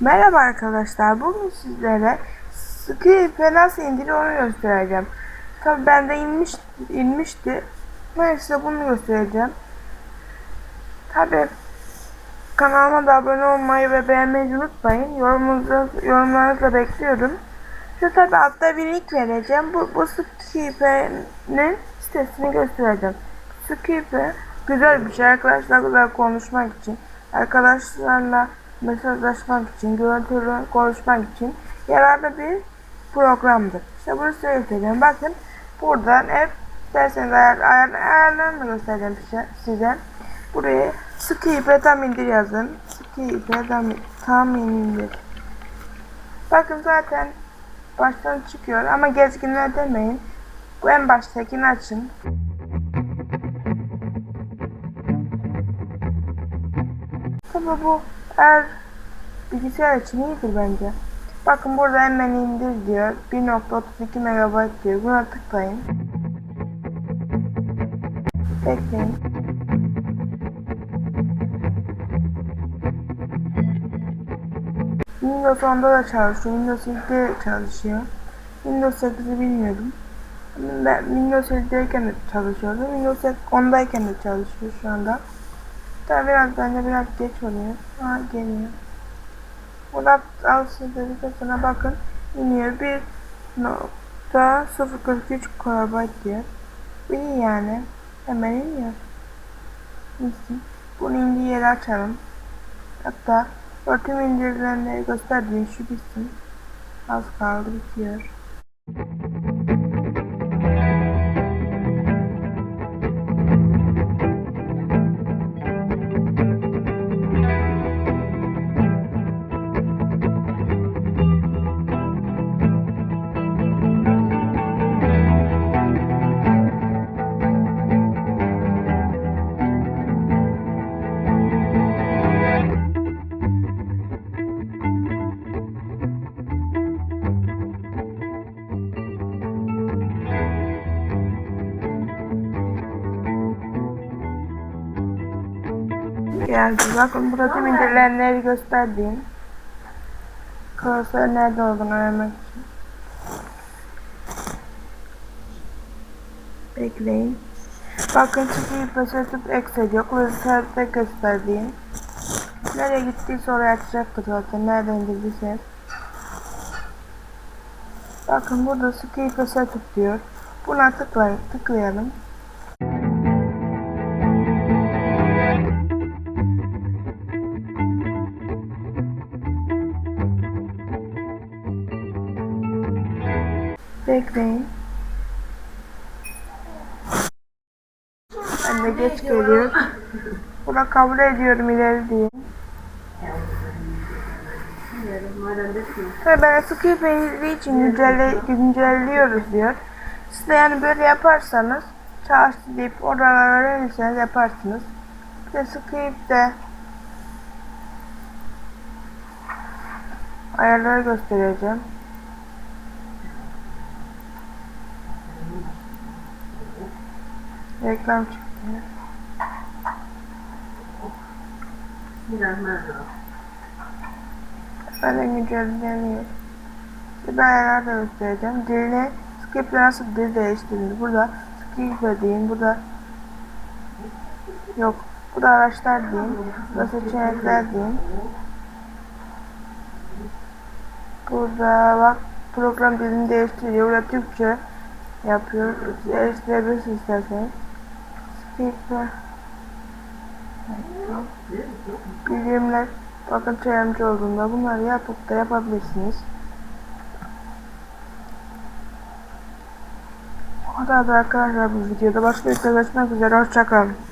Merhaba arkadaşlar. Bugün sizlere Skype nasıl indir onu göstereceğim. Tabi bende inmiş, inmişti. Neyse bunu göstereceğim. Tabi kanalıma da abone olmayı ve beğenmeyi unutmayın. Yorumunuzu, yorumlarınızı bekliyorum. Şu tabi altta bir link vereceğim. Bu, bu Skype'nin sitesini göstereceğim. Skype güzel bir şey. Arkadaşlarla konuşmak için. Arkadaşlarla mesajlaşmak için, görüntülü konuşmak için yararlı bir programdır. İşte bunu size göstereceğim. Bakın buradan hep isterseniz ayar, ayar, ayarlarını göstereceğim size. Buraya Skype tam indir yazın. Skype tam, tam indir. Bakın zaten baştan çıkıyor ama gezginler demeyin. Bu en baştakini açın. Tabi bu her bilgisayar için iyidir bence. Bakın burada hemen indir diyor. 1.32 MB diyor. Buna tıklayın. Bekleyin. Windows 10'da da çalışıyor. Windows 7'de çalışıyor. Windows 8'i bilmiyordum. Ben Windows 7'deyken de çalışıyordu. Windows 10'dayken de çalışıyor şu anda. Tabi biraz bence biraz geç oluyor. Ha geliyor. Dedikten sonra bakın iniyor. 1.043 KB diyor. İyi yani. Hemen iniyor. İnsin. Bunu indiği yeri açalım. Hatta örtüm indirilenleri gösterdiğim şu bitsin. Az kaldı bitiyor. Geldi. Bakın burada tüm indirilenleri gösterdiğim. Klasör nerede olduğunu öğrenmek için. Bekleyin. Bakın çıkıyı başlatıp exe yok. Klasörde gösterdiğim. Nereye gittiyse oraya açacaktır zaten. Nerede indirdiyse. Bakın burada Skype setup diyor. Buna tıklayın, tıklayalım. Bekleyin. Ben de geç geliyor. Buna kabul ediyorum ileri diye. Tabii ben Skype'i için güncelle, güncelliyoruz diyor. Siz de yani böyle yaparsanız çalıştı deyip oralara öğrenirseniz yaparsınız. Bir de Skype'de ayarları göstereceğim. Reklam çıktı. Biraz merhaba. Ben de güncelleniyor. Size ayarlar da göstereceğim. Dilini Skype'le nasıl dil değiştirilir? Burada Skype diyeyim. Burada yok. Burada araçlar diyeyim. Burada seçenekler diyeyim. Burada bak program dilini değiştiriyor. Burada Türkçe yapıyor. Değiştirebilirsiniz isterseniz. Skype bildirimler bakın çayamcı olduğunda bunları yapıp da yapabilirsiniz. O kadar da arkadaşlar bu videoda başka bir görüşmek üzere hoşçakalın.